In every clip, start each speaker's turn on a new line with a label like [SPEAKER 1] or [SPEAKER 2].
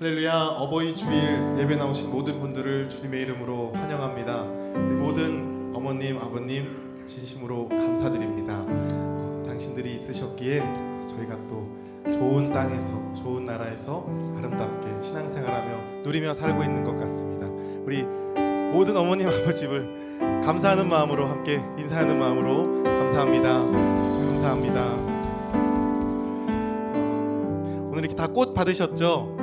[SPEAKER 1] 할렐루야 어버이 주일 예배 나오신 모든 분들을 주님의 이름으로 환영합니다. 모든 어머님 아버님 진심으로 감사드립니다. 어, 당신들이 있으셨기에 저희가 또 좋은 땅에서 좋은 나라에서 아름답게 신앙생활하며 누리며 살고 있는 것 같습니다. 우리 모든 어머님 아버지를 감사하는 마음으로 함께 인사하는 마음으로 감사합니다. 감사합니다. 어, 오늘 이렇게 다 꽃 받으셨죠?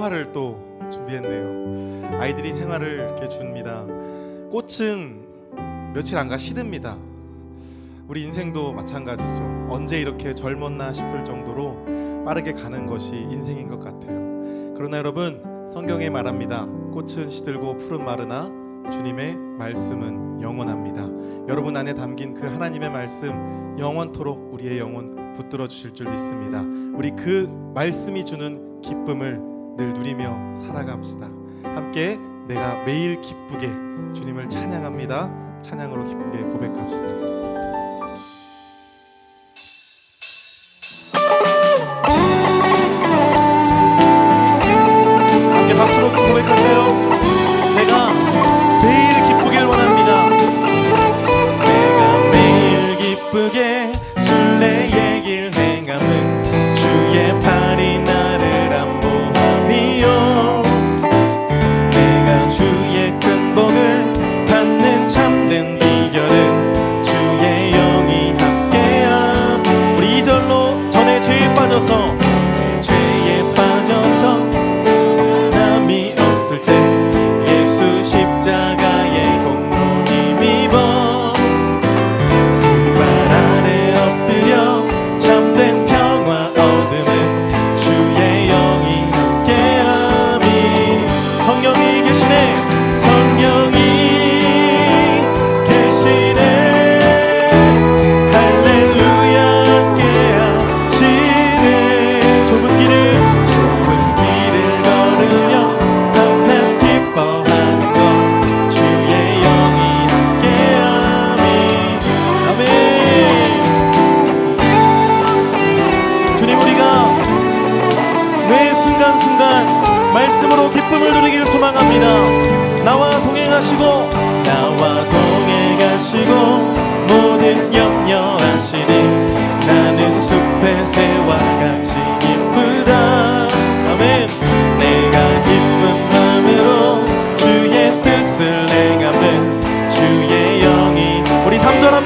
[SPEAKER 1] 생화를 또 준비했네요. 아이들이 생화를 이렇게 줍니다. 꽃은 며칠 안가 시듭니다. 우리 인생도 마찬가지죠. 언제 이렇게 젊었나 싶을 정도로 빠르게 가는 것이 인생인 것 같아요. 그러나 여러분 성경에 말합니다. 꽃은 시들고 푸른 마르나 주님의 말씀은 영원합니다. 여러분 안에 담긴 그 하나님의 말씀 영원토록 우리의 영혼 붙들어 주실 줄 믿습니다. 우리 그 말씀이 주는 기쁨을 늘 누리며 살아갑시다. 함께 내가 매일 기쁘게 주님을 찬양합니다. 찬양으로 기쁘게 고백합시다.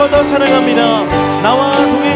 [SPEAKER 1] 번 더 찬양합니다. 나와 동행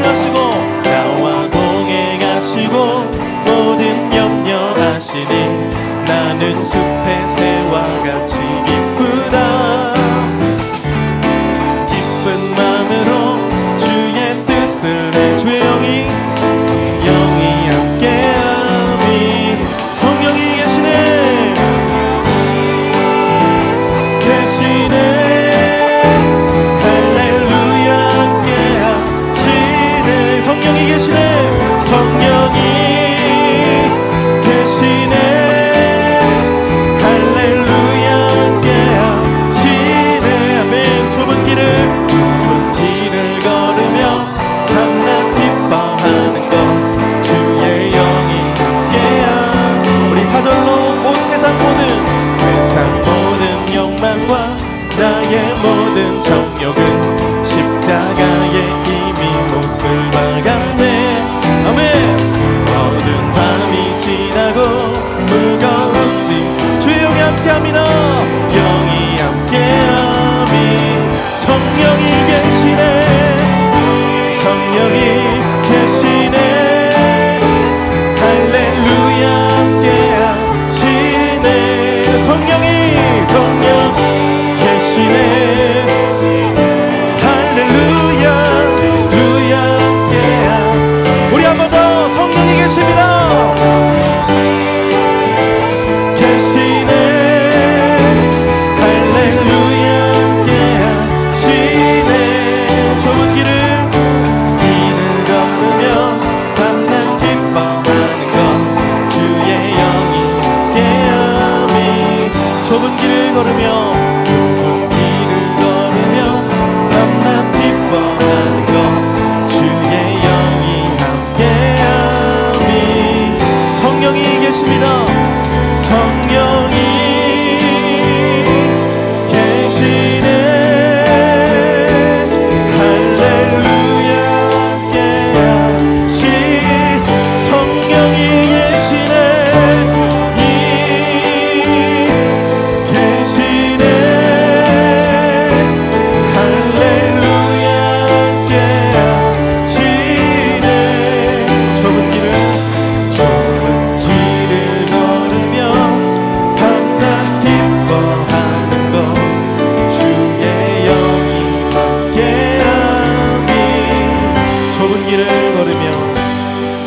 [SPEAKER 1] 좋은 길을 걸으며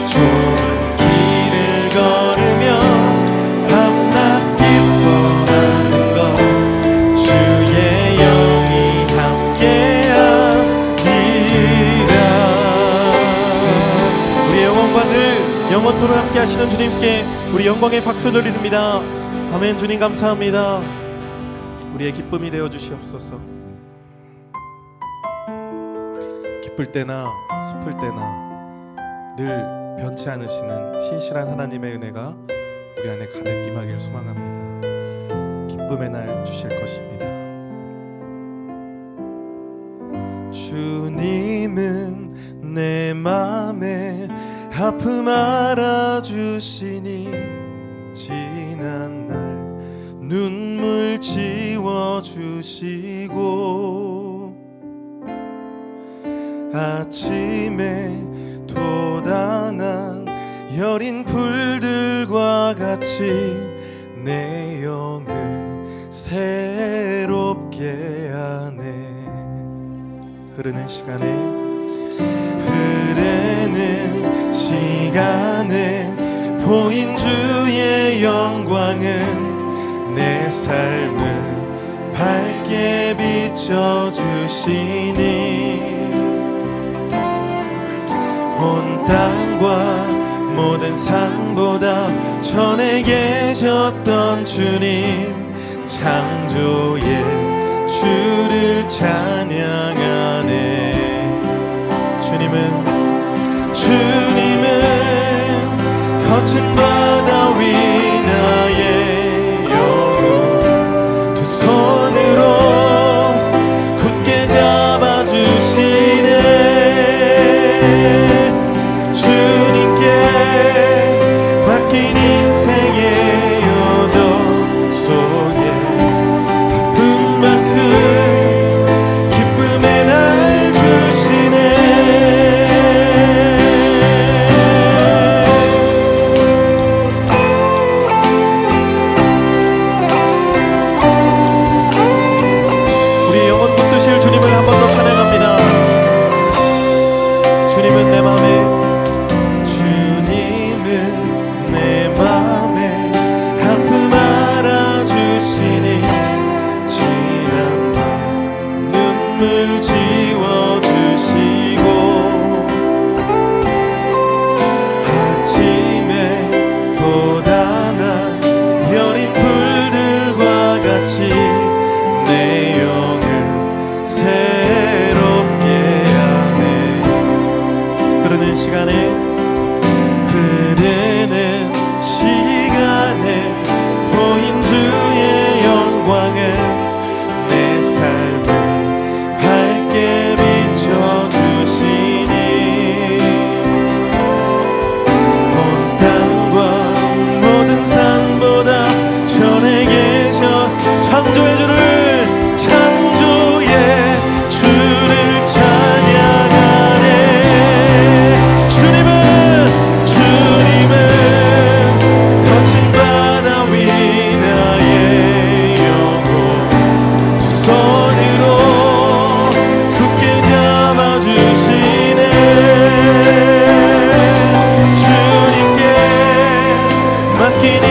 [SPEAKER 1] 좋은 길을 걸으며 밤낮 기뻐하는 것 주의 영이 함께하리라. 우리
[SPEAKER 2] 영광받을 영원토록 함께하시는 주님께 우리 영광의 박수를 드립니다. 아멘. 주님 감사합니다. 우리의 기쁨이 되어 주시옵소서. 기쁠 때나 슬플 때나 늘 변치 않으시는 신실한 하나님의 은혜가 우리 안에 가득 임하길 소망합니다. 기쁨의 날 주실 것입니다. 주님은 내 맘에 아픔 알아주시니 지난 날 눈물 지워주시고 아침에 도단한 여린 불들과 같이 내 영을 새롭게 하네. 흐르는 시간에 흐르는 시간에 보인 주의 영광은 내 삶을 밝게 비춰주시니. 땅과 모든 상보다 전에 계셨던 주님 창조의 주를 찬양. looking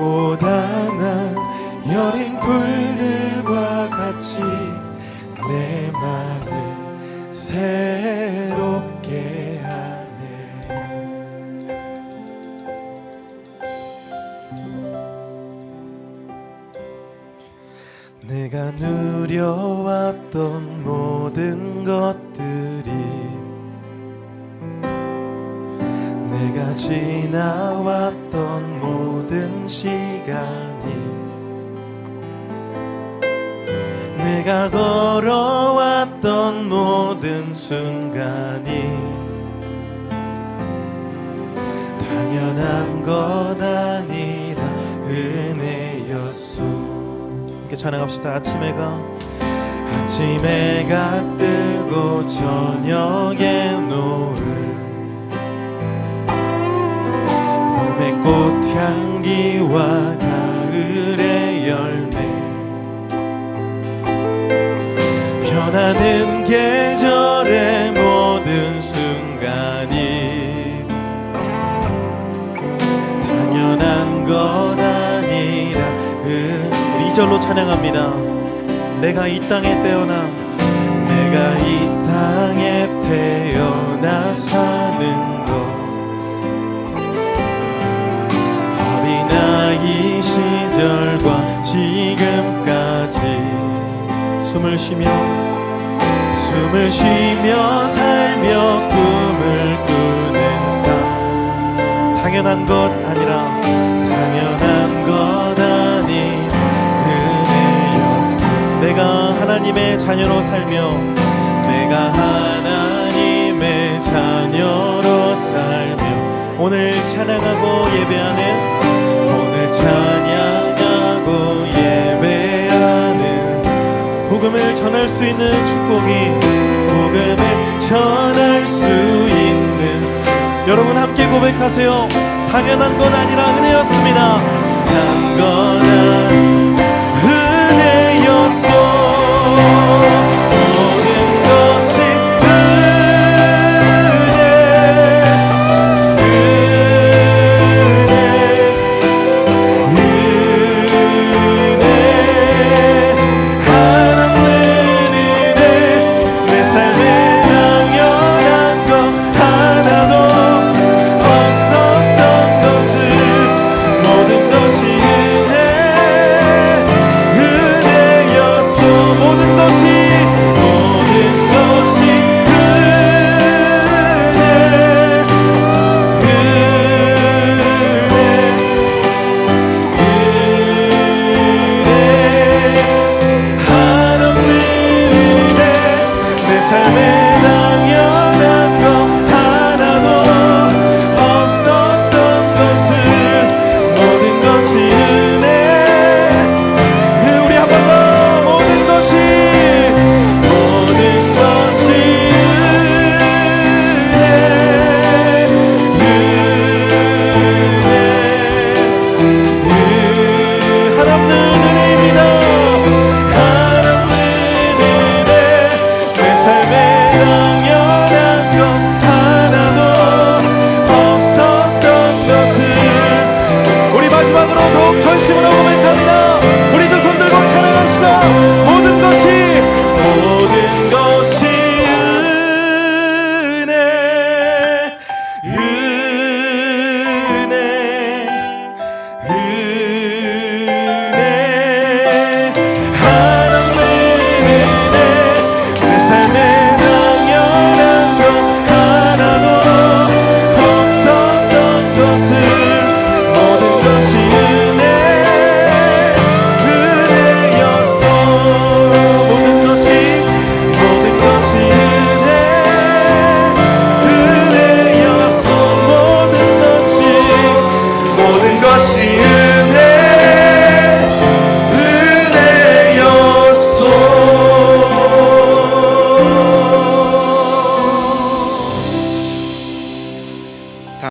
[SPEAKER 2] 고단한 여린 풀들과 같이 내 마음을 새롭게 하네. 내가 누려왔던 모든 것들이 내가 지나왔던 모든 시간이 내가 걸어왔던 모든 순간이 당연한 것 아니라 은혜였소. 함께 찬양합시다. 아침 해가. 아침 해가 뜨고 저녁에 노을 향기와 가을의 열매. 변하는 계절의 모든 순간이 당연한 것 아니라 그 우리 2절로 찬양합니다. 내가 이 땅에 태어나 숨을 쉬며 숨을 쉬며 살며 꿈을 꾸는 삶. 당연한 것 아니라 당연한 것 아닌 은혜였어. 내가 하나님의 자녀로 살며 내가 하나님의 자녀로 살며 오늘 찬양하고 예배하는 오늘 찬양 복음을 전할 수 있는 축복이 복음을 전할 수 있는. 여러분 함께 고백하세요. 당연한 건 아니라 은혜였습니다. 당연한 마지막으로 더욱 전심으로 고백합니다.